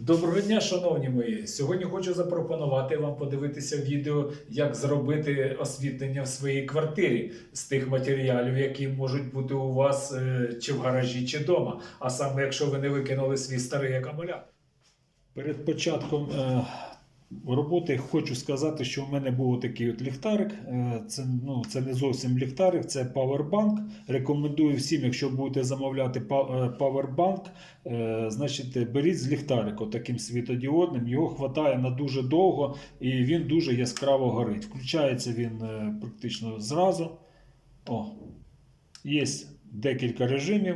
Доброго дня, шановні мої! Сьогодні хочу запропонувати вам подивитися відео, як зробити освітлення в своїй квартирі з тих матеріалів, які можуть бути у вас е, чи в гаражі, чи вдома. А саме, якщо ви не викинули свій старий акумулятор. Перед початком е, роботи хочу сказати, що в мене був такий от ліхтарик. Е, Це, ну, це не зовсім ліхтарик, це павербанк. Рекомендую всім, якщо будете замовляти па- е, е, значить беріть з ліхтарика таким світодіодним. Його хватає на дуже довго і він дуже яскраво горить. Включається він практично зразу. О, є декілька режимів.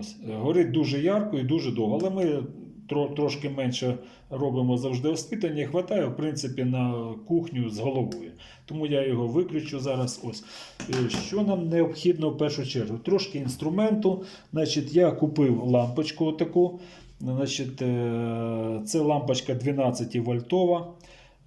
Ось, е, горить дуже ярко і дуже довго, але ми тро, трошки менше робимо завжди освітлення хватає, в принципі, на кухню з головою. Тому я його виключу зараз. Ось. Е, Що нам необхідно в першу чергу? Трошки інструменту. Значить, я купив лампочку отаку. Значить, е, це лампочка 12 вольтова.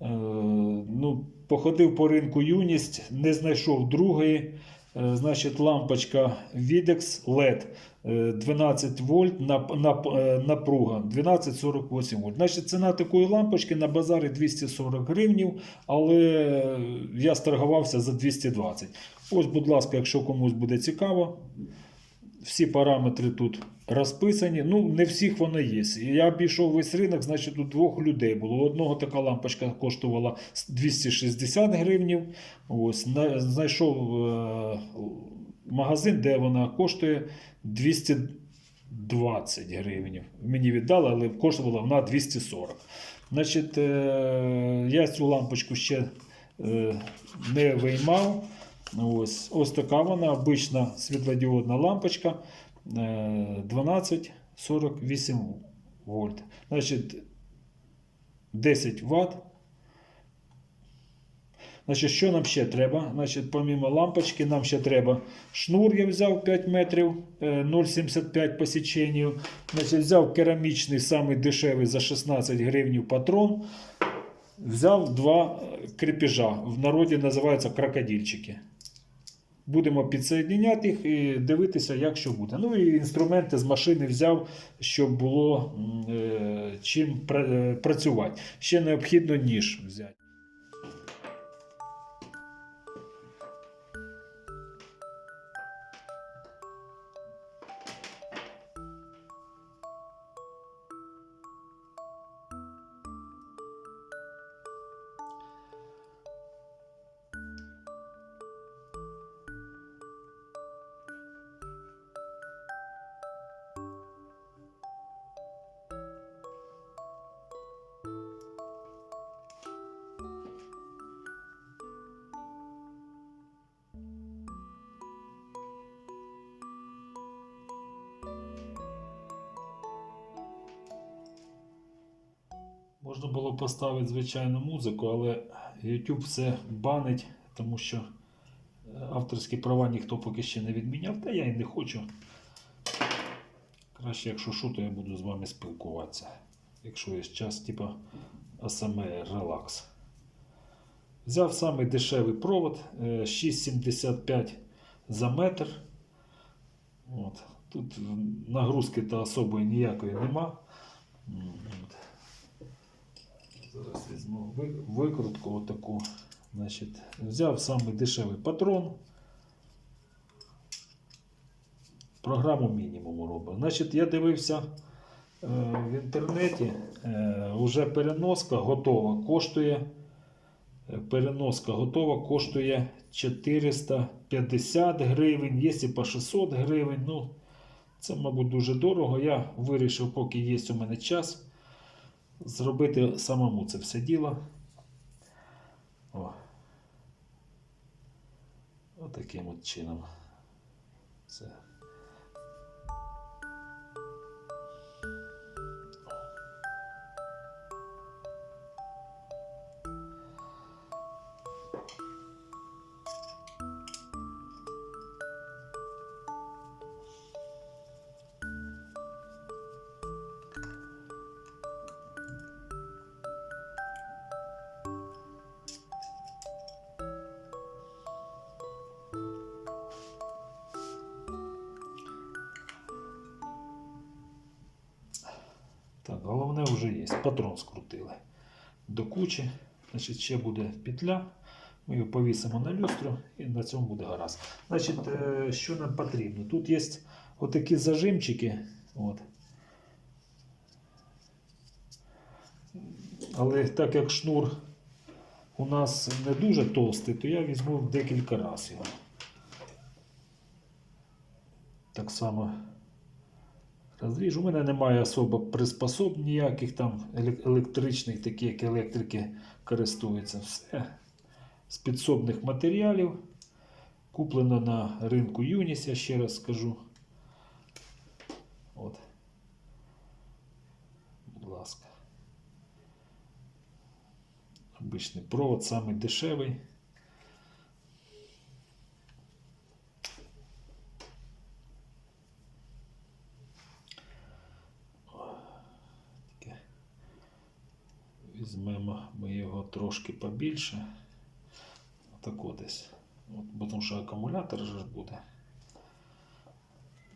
Ну, походив по ринку юність, не знайшов другої. Е, Значить, лампочка Videx LED е, 12 вольт на, на, е, напруга 1248 вольт. Значить, ціна такої лампочки на базарі 240 гривнів, але я сторгувався за 220. Ось, будь ласка, якщо комусь буде цікаво, всі параметри тут розписані. Ну, не всіх воно є. Я обійшов весь ринок, значить, у двох людей було. Одного така лампочка коштувала 260 гривнів. Ось, знайшов е, магазин, де вона коштує 220 гривень. Мені віддали, але коштувала вона 240. Значить, е, я цю лампочку ще е, не виймав. Ось, ось така вона, обична світлодіодна лампочка е, 1248 вольт. Значить, 10 Вт. Значить, що нам ще треба? Значить, помимо лампочки, нам ще треба шнур, я взяв 5 метрів е, 0,75 по січенню. Значить, взяв керамічний, самий дешевий за 16 гривень патрон. Взяв два е, крепежа. В народі називаються крокодильчики. Будемо підсоєдняти їх і дивитися, як що буде. Ну і інструменти з машини взяв, щоб було е, чим е, працювати. Ще необхідно ніж взяти. Можна було поставити звичайну музику, але YouTube все банить, тому що е, авторські права ніхто поки ще не відміняв, та я і не хочу. Краще, якщо що, то я буду з вами спілкуватися. Якщо є час, типа ASMR, релакс. Взяв самий дешевий провод е, 6,75 за метр. От. Тут нагрузки та особої ніякої нема. От. Зараз візьму викрутку отаку. Значить, взяв самий дешевий патрон. Програму мінімуму робив. Значить, я дивився е, в інтернеті. Е, уже переноска готова коштує. е, Переноска готова коштує 450 гривень, є і по 600 гривень. Ну, це, мабуть, дуже дорого. Я вирішив, поки є у мене час, зробити самому це все діло. О. Отаким от чином. Це. Головне вже є. Патрон скрутили до кучі. Значить, ще буде петля. Ми його повісимо на люстру і на цьому буде гаразд. Значить, е, що нам потрібно? Тут є отакі зажимчики. От. Але так як шнур у нас не дуже товстий, то я візьму декілька разів його. Так само розріжу. У мене немає особо приспособ ніяких там електричних, такі як електрики користуються. Все з підсобних матеріалів. Куплено на ринку Юніс, я ще раз скажу. От. Будь ласка. Обичний провод, самий дешевий. Візьмемо ми його трошки побільше. Отако десь. От, бо тому що акумулятор же буде.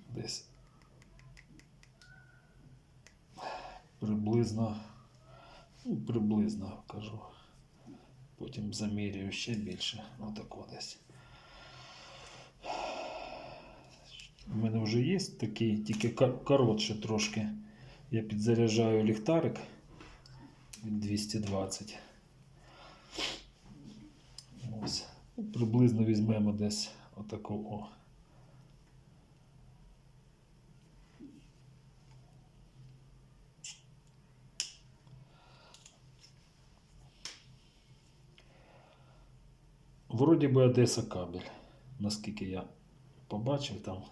Десь приблизно, ну, приблизно кажу. Потім замірюю ще більше. Отако десь. У мене вже є такий, тільки коротше трошки. Я підзаряджаю ліхтарик 220. Ось. Приблизно візьмемо десь отаку. О. Вроді би Одеса кабель, наскільки я побачив там.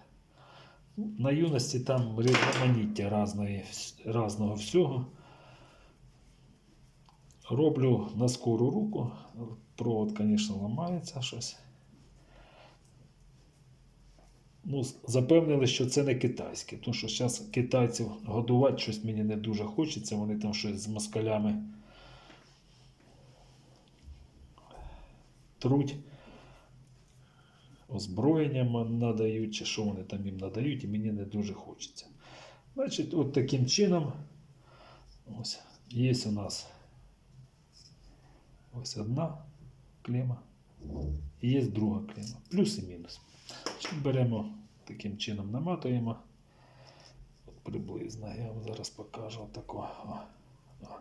На юності там різноманіття разного всього. Роблю на скору руку. Провод, звісно, ламається щось. Ну, запевнили, що це не китайське, тому що зараз китайців годувати щось мені не дуже хочеться. Вони там щось з москалями труть. Озброєння надають, чи що вони там їм надають, і мені не дуже хочеться. Значить, от таким чином, ось, є у нас ось одна клема, і є друга клема. Плюс і мінус. Беремо таким чином, наматуємо. От приблизно. Я вам зараз покажу тако. О, о.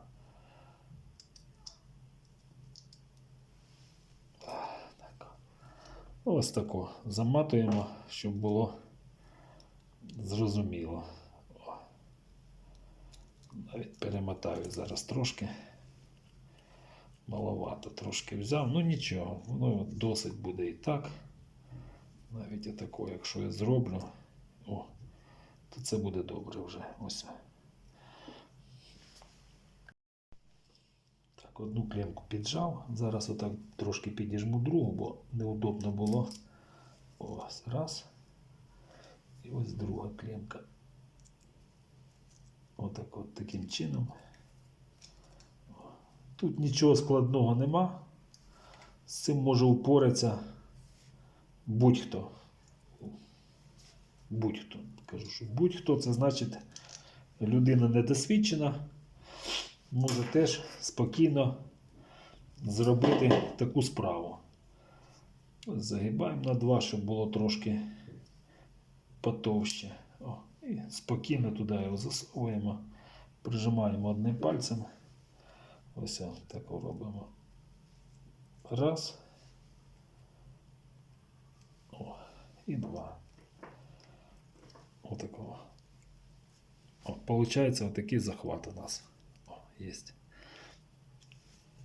Так. Ось тако заматуємо, щоб було зрозуміло. Навіть перемотаю зараз трошки. Маловато трошки взяв. Ну нічого, воно досить буде і так. Навіть і тако, якщо я зроблю, о, то це буде добре вже. Ось. Так, одну клемку піджав. Зараз отак трошки підіжму другу, бо неудобно було. Ось раз. І ось друга клемка. Отак от таким чином. Тут нічого складного нема. З цим може упоратися будь-хто. Будь-хто. Кажу, що будь-хто це значить людина недосвідчена, може теж спокійно зробити таку справу. Загибаємо на два, щоб було трошки потовще. О, і спокійно туди його засовуємо, прижимаємо одним пальцем. Ось так робимо. Раз. О, і два. Отакого. О, получається отакий захват у нас. О, є.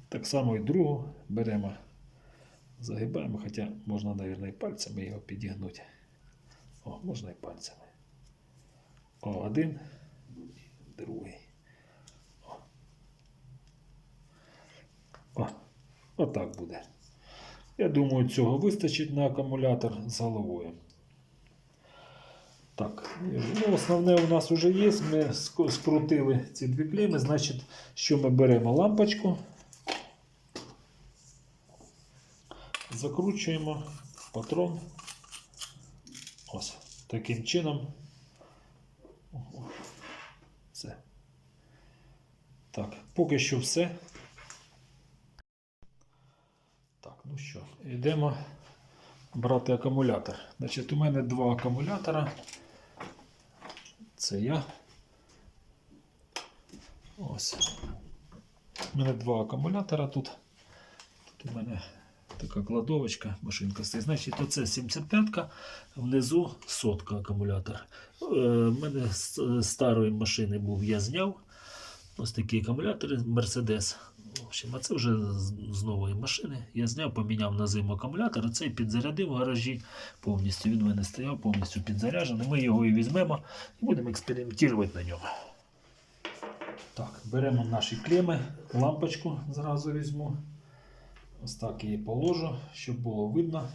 Так само і другу беремо, загибаємо, хоча можна, мабуть, і пальцями його підігнути. О, можна і пальцями. О, один, другий. О, отак буде. Я думаю, цього вистачить на акумулятор з головою. Так, ну, основне у нас вже є. Ми скрутили ці дві клеми. Значить, що ми беремо лампочку, закручуємо патрон. Ось таким чином. Це. поки що все. Так, ну що, йдемо брати акумулятор. Значить, у мене два акумулятора. Це я. Ось. У мене два акумулятора тут. Тут у мене така кладовочка, машинка стоїть. Значить, оце 75-ка, внизу сотка акумулятор. Е, У мене з з старої машини був, я зняв. Ось такі акумулятори Mercedes. В общем, а це вже з, нової машини. Я зняв, поміняв на зиму акумулятор, цей підзарядив в гаражі повністю. Він мене стояв повністю підзаряджений. Ми його і візьмемо і будемо експериментувати на ньому. Так, беремо наші клеми, лампочку зразу візьму. Ось так її положу, щоб було видно.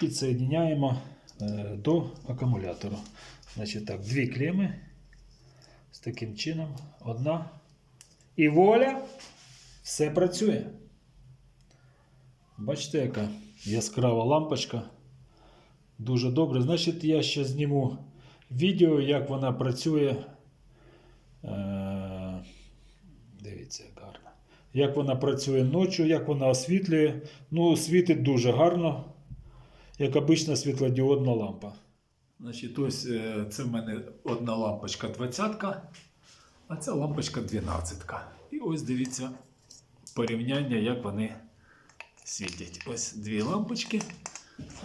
Підсоєдняємо е, до акумулятору. Значить так, дві клеми. Таким чином. Одна. І воля. Все працює. Бачите, яка яскрава лампочка. Дуже добре. Значить, я ще зніму відео, як вона працює. Е, Дивіться, як гарно. Як вона працює ночі, як вона освітлює. Ну, світить дуже гарно, як обична світлодіодна лампа. Значить, ось е, це в мене одна лампочка 20, а ця лампочка 12. І ось дивіться порівняння, як вони світять. Ось дві лампочки.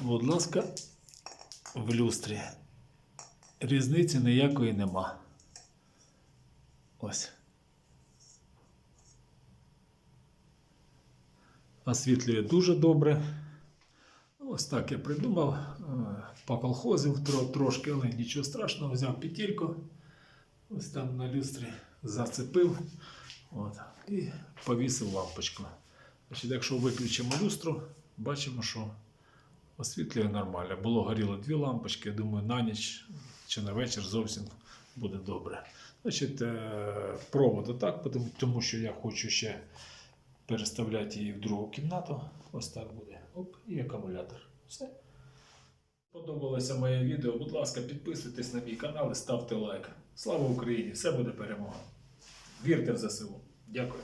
Будь ласка, в люстрі. Різниці ніякої нема. Ось. Освітлює дуже добре. Ось так я придумав. Поколхозив трошки, але нічого страшного, взяв петельку. Ось там на люстрі зацепив. От, і повісив лампочку. Значить, якщо виключимо люстру, бачимо, що освітлює нормально. Було горіло дві лампочки, я думаю, на ніч чи на вечір зовсім буде добре. Значить, е, провод отак, тому що я хочу ще переставляти її в другу кімнату. Ось так буде. Оп, і акумулятор. Все. Подобалося моє відео. Будь ласка, підписуйтесь на мій канал і ставте лайк. Слава Україні! Все буде перемога. Вірте в ЗСУ. Дякую.